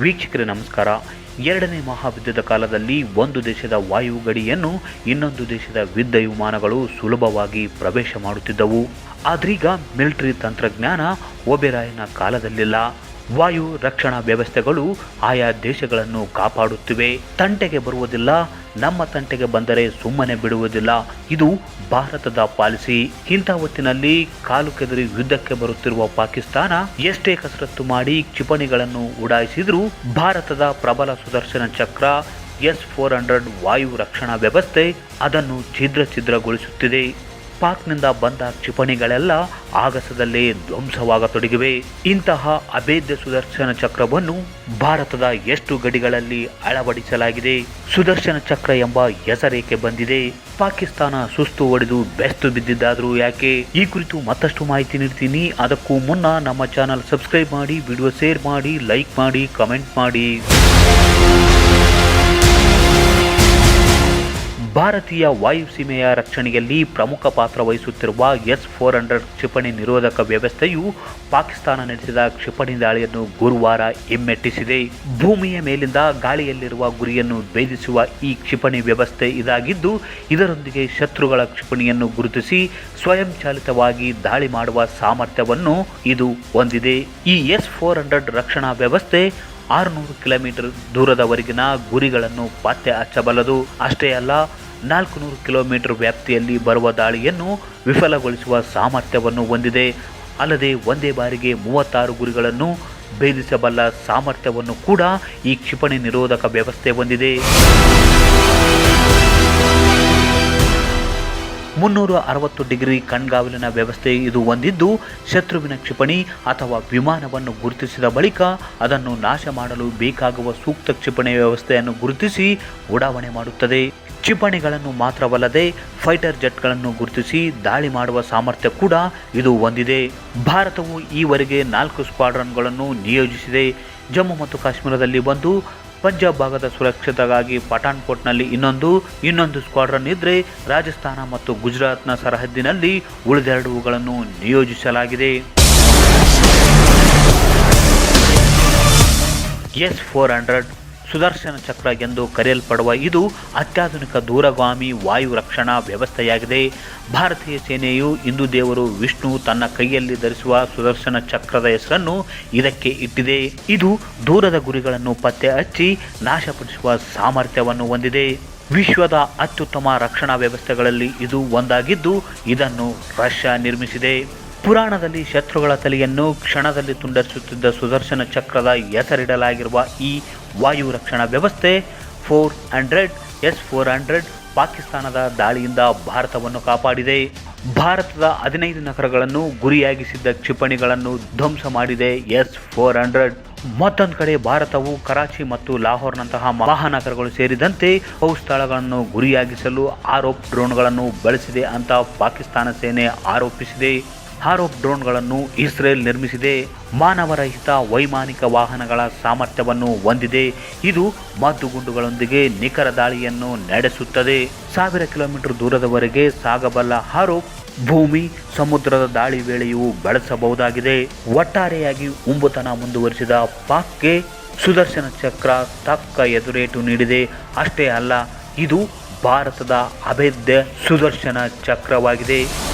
ವೀಕ್ಷಕರೇ, ನಮಸ್ಕಾರ. ಎರಡನೇ ಮಹಾಯುದ್ಧದ ಕಾಲದಲ್ಲಿ ಒಂದು ದೇಶದ ವಾಯು ಗಡಿಯನ್ನು ಇನ್ನೊಂದು ದೇಶದ ಯುದ್ಧ ವಿಮಾನಗಳು ಸುಲಭವಾಗಿ ಪ್ರವೇಶ ಮಾಡುತ್ತಿದ್ದವು. ಆದ್ರೀಗ ಮಿಲಿಟರಿ ತಂತ್ರಜ್ಞಾನ ಒಬೆರಾಯನ ಕಾಲದಲ್ಲಿಲ್ಲ. ವಾಯು ರಕ್ಷಣಾ ವ್ಯವಸ್ಥೆಗಳು ಆಯಾ ದೇಶಗಳನ್ನು ಕಾಪಾಡುತ್ತಿವೆ. ತಂಟೆಗೆ ಬರುವುದಿಲ್ಲ, ನಮ್ಮ ತಂಟೆಗೆ ಬಂದರೆ ಸುಮ್ಮನೆ ಬಿಡುವುದಿಲ್ಲ. ಇದು ಭಾರತದ ಪಾಲಿಸಿ. ಇಂಥ ಹೊತ್ತಿನಲ್ಲಿ ಕಾಲು ಕೆದರಿ ಯುದ್ಧಕ್ಕೆ ಬರುತ್ತಿರುವ ಪಾಕಿಸ್ತಾನ ಎಷ್ಟೇ ಕಸರತ್ತು ಮಾಡಿ ಕ್ಷಿಪಣಿಗಳನ್ನು ಉಡಾಯಿಸಿದರೂ ಭಾರತದ ಪ್ರಬಲ ಸುದರ್ಶನ ಚಕ್ರ ಎಸ್ ಫೋರ್ ಹಂಡ್ರೆಡ್ ವಾಯು ರಕ್ಷಣಾ ವ್ಯವಸ್ಥೆ ಅದನ್ನು ಛಿದ್ರ ಛಿದ್ರಗೊಳಿಸುತ್ತಿದೆ. ಪಾಕ್ನಿಂದ ಬಂದ ಕ್ಷಿಪಣಿಗಳೆಲ್ಲ ಆಗಸದಲ್ಲೇ ಧ್ವಂಸವಾಗತೊಡಗಿವೆ. ಇಂತಹ ಅಭೇದ್ಯ ಸುದರ್ಶನ ಚಕ್ರವನ್ನು ಭಾರತದ ಎಷ್ಟು ಗಡಿಗಳಲ್ಲಿ ಅಳವಡಿಸಲಾಗಿದೆ? ಸುದರ್ಶನ ಚಕ್ರ ಎಂಬ ಹೆಸರೇಕೆ ಬಂದಿದೆ? ಪಾಕಿಸ್ತಾನ ಸುಸ್ತು ಒಡೆದು ಬೆಸ್ತು ಬಿದ್ದಿದ್ದಾದರೂ ಯಾಕೆ? ಈ ಕುರಿತು ಮತ್ತಷ್ಟು ಮಾಹಿತಿ ನೀಡ್ತೀನಿ. ಅದಕ್ಕೂ ಮುನ್ನ ನಮ್ಮ ಚಾನಲ್ ಸಬ್ಸ್ಕ್ರೈಬ್ ಮಾಡಿ, ವಿಡಿಯೋ ಶೇರ್ ಮಾಡಿ, ಲೈಕ್ ಮಾಡಿ, ಕಮೆಂಟ್ ಮಾಡಿ. ಭಾರತೀಯ ವಾಯುಸೀಮೆಯ ರಕ್ಷಣೆಯಲ್ಲಿ ಪ್ರಮುಖ ಪಾತ್ರ ವಹಿಸುತ್ತಿರುವ ಎಸ್ ಫೋರ್ ಹಂಡ್ರೆಡ್ ಕ್ಷಿಪಣಿ ನಿರೋಧಕ ವ್ಯವಸ್ಥೆಯು ಪಾಕಿಸ್ತಾನ ನಡೆಸಿದ ಕ್ಷಿಪಣಿ ದಾಳಿಯನ್ನು ಗುರುವಾರ ಹಿಮ್ಮೆಟ್ಟಿಸಿದೆ. ಭೂಮಿಯ ಮೇಲಿಂದ ಗಾಳಿಯಲ್ಲಿರುವ ಗುರಿಯನ್ನು ಭೇದಿಸುವ ಈ ಕ್ಷಿಪಣಿ ವ್ಯವಸ್ಥೆ ಇದಾಗಿದ್ದು, ಇದರೊಂದಿಗೆ ಶತ್ರುಗಳ ಕ್ಷಿಪಣಿಯನ್ನು ಗುರುತಿಸಿ ಸ್ವಯಂಚಾಲಿತವಾಗಿ ದಾಳಿ ಮಾಡುವ ಸಾಮರ್ಥ್ಯವನ್ನು ಇದು ಹೊಂದಿದೆ. ಈ ಎಸ್ ಫೋರ್ ಹಂಡ್ರೆಡ್ ರಕ್ಷಣಾ ವ್ಯವಸ್ಥೆ ಆರುನೂರು ಕಿಲೋಮೀಟರ್ ದೂರದವರೆಗಿನ ಗುರಿಗಳನ್ನು ಪತ್ತೆ ಹಚ್ಚಬಲ್ಲದು. ಅಷ್ಟೇ ಅಲ್ಲ ನಾಲ್ಕು ನೂರು ಕಿಲೋಮೀಟರ್ ವ್ಯಾಪ್ತಿಯಲ್ಲಿ ಬರುವ ದಾಳಿಯನ್ನು ವಿಫಲಗೊಳಿಸುವ ಸಾಮರ್ಥ್ಯವನ್ನು ಹೊಂದಿದೆ. ಅಲ್ಲದೆ ಒಂದೇ ಬಾರಿಗೆ ಮೂವತ್ತಾರು ಗುರಿಗಳನ್ನು ಭೇದಿಸಬಲ್ಲ ಸಾಮರ್ಥ್ಯವನ್ನು ಕೂಡ ಈ ಕ್ಷಿಪಣಿ ನಿರೋಧಕ ವ್ಯವಸ್ಥೆ ಹೊಂದಿದೆ. ಮುನ್ನೂರ ಅರವತ್ತು ಡಿಗ್ರಿ ಕಣ್ಗಾವಲಿನ ವ್ಯವಸ್ಥೆ ಇದು ಹೊಂದಿದ್ದು, ಶತ್ರುವಿನ ಕ್ಷಿಪಣಿ ಅಥವಾ ವಿಮಾನವನ್ನು ಗುರುತಿಸಿದ ಬಳಿಕ ಅದನ್ನು ನಾಶ ಮಾಡಲು ಬೇಕಾಗುವ ಸೂಕ್ತ ಕ್ಷಿಪಣಿ ವ್ಯವಸ್ಥೆಯನ್ನು ಗುರುತಿಸಿ ಉಡಾವಣೆ ಮಾಡುತ್ತದೆ. ಕ್ಷಿಪಣಿಗಳನ್ನು ಮಾತ್ರವಲ್ಲದೆ ಫೈಟರ್ ಜೆಟ್ಗಳನ್ನು ಗುರುತಿಸಿ ದಾಳಿ ಮಾಡುವ ಸಾಮರ್ಥ್ಯ ಕೂಡ ಇದು ಹೊಂದಿದೆ. ಭಾರತವು ಈವರೆಗೆ ನಾಲ್ಕು ಸ್ಕ್ವಾಡ್ರನ್ಗಳನ್ನು ನಿಯೋಜಿಸಿದೆ. ಜಮ್ಮು ಮತ್ತು ಕಾಶ್ಮೀರದಲ್ಲಿ ಒಂದು, ಪಂಜಾಬ್ ಭಾಗದ ಸುರಕ್ಷತೆಗಾಗಿ ಪಠಾಣ್ಕೋಟ್ನಲ್ಲಿ ಇನ್ನೊಂದು ಇನ್ನೊಂದು ಸ್ಕ್ವಾಡ್ರನ್ ಇದ್ದರೆ ರಾಜಸ್ಥಾನ ಮತ್ತು ಗುಜರಾತ್ನ ಸರಹದ್ದಿನಲ್ಲಿ ಉಳಿದೆರಡುಗಳನ್ನು ನಿಯೋಜಿಸಲಾಗಿದೆ. ಎಸ್ ಫೋರ್ ಹಂಡ್ರೆಡ್ ಸುದರ್ಶನ ಚಕ್ರ ಎಂದು ಕರೆಯಲ್ಪಡುವ ಇದು ಅತ್ಯಾಧುನಿಕ ದೂರಗಾಮಿ ವಾಯು ರಕ್ಷಣಾ ವ್ಯವಸ್ಥೆಯಾಗಿದೆ. ಭಾರತೀಯ ಸೇನೆಯು ಹಿಂದೂ ದೇವರು ವಿಷ್ಣು ತನ್ನ ಕೈಯಲ್ಲಿ ಧರಿಸುವ ಸುದರ್ಶನ ಚಕ್ರದ ಹೆಸರನ್ನು ಇದಕ್ಕೆ ಇಟ್ಟಿದೆ. ಇದು ದೂರದ ಗುರಿಗಳನ್ನು ಪತ್ತೆ ಹಚ್ಚಿ ನಾಶಪಡಿಸುವ ಸಾಮರ್ಥ್ಯವನ್ನು ಹೊಂದಿದೆ. ವಿಶ್ವದ ಅತ್ಯುತ್ತಮ ರಕ್ಷಣಾ ವ್ಯವಸ್ಥೆಗಳಲ್ಲಿ ಇದು ಒಂದಾಗಿದ್ದು ಇದನ್ನು ರಷ್ಯಾ ನಿರ್ಮಿಸಿದೆ. ಪುರಾಣದಲ್ಲಿ ಶತ್ರುಗಳ ತಲೆಯನ್ನು ಕ್ಷಣದಲ್ಲಿ ತುಂಡರಿಸುತ್ತಿದ್ದ ಸುದರ್ಶನ ಚಕ್ರದ ಹೆಸರಿಡಲಾಗಿರುವ ಈ ವಾಯು ರಕ್ಷಣಾ ವ್ಯವಸ್ಥೆ, four hundred, S four hundred ಪಾಕಿಸ್ತಾನದ ದಾಳಿಯಿಂದ ಭಾರತವನ್ನು ಕಾಪಾಡಿದೆ. ಭಾರತದ ಹದಿನೈದು ನಗರಗಳನ್ನು ಗುರಿಯಾಗಿಸಿದ್ದ ಕ್ಷಿಪಣಿಗಳನ್ನು ಧ್ವಂಸ ಮಾಡಿದೆ ಎಸ್ ಫೋರ್ ಹಂಡ್ರೆಡ್. ಮತ್ತೊಂದು ಕಡೆ ಭಾರತವು ಕರಾಚಿ ಮತ್ತು ಲಾಹೋರ್ನಂತಹ ಮಹಾನಗರಗಳು ಸೇರಿದಂತೆ ಅವು ಸ್ಥಳಗಳನ್ನು ಗುರಿಯಾಗಿಸಲು ಆರೋಪ್ ಡ್ರೋನ್ಗಳನ್ನು ಬಳಸಿದೆ ಅಂತ ಪಾಕಿಸ್ತಾನ ಸೇನೆ ಆರೋಪಿಸಿದೆ. ಆರೋಪ್ ಡ್ರೋನ್ಗಳನ್ನು ಇಸ್ರೇಲ್ ನಿರ್ಮಿಸಿದೆ. ಮಾನವರಹಿತ ವೈಮಾನಿಕ ವಾಹನಗಳ ಸಾಮರ್ಥ್ಯವನ್ನು ಹೊಂದಿದೆ. ಇದು ಮದ್ದುಗುಂಡುಗಳೊಂದಿಗೆ ನಿಖರ ದಾಳಿಯನ್ನು ನಡೆಸುತ್ತದೆ. ಸಾವಿರ ಕಿಲೋಮೀಟರ್ ದೂರದವರೆಗೆ ಸಾಗಬಲ್ಲ ಹಾರೋಪ್ ಭೂಮಿ ಸಮುದ್ರದ ದಾಳಿ ವೇಳೆಯೂ ಬಳಸಬಹುದಾಗಿದೆ. ಒಟ್ಟಾರೆಯಾಗಿ ಉಂಬುತನ ಮುಂದುವರಿಸಿದ ಪಾಕ್ಗೆ ಸುದರ್ಶನ ಚಕ್ರ ತಕ್ಕ ಎದುರೇಟು ನೀಡಿದೆ. ಅಷ್ಟೇ ಅಲ್ಲ, ಇದು ಭಾರತದ ಅಭೇದ್ಯ ಸುದರ್ಶನ ಚಕ್ರವಾಗಿದೆ.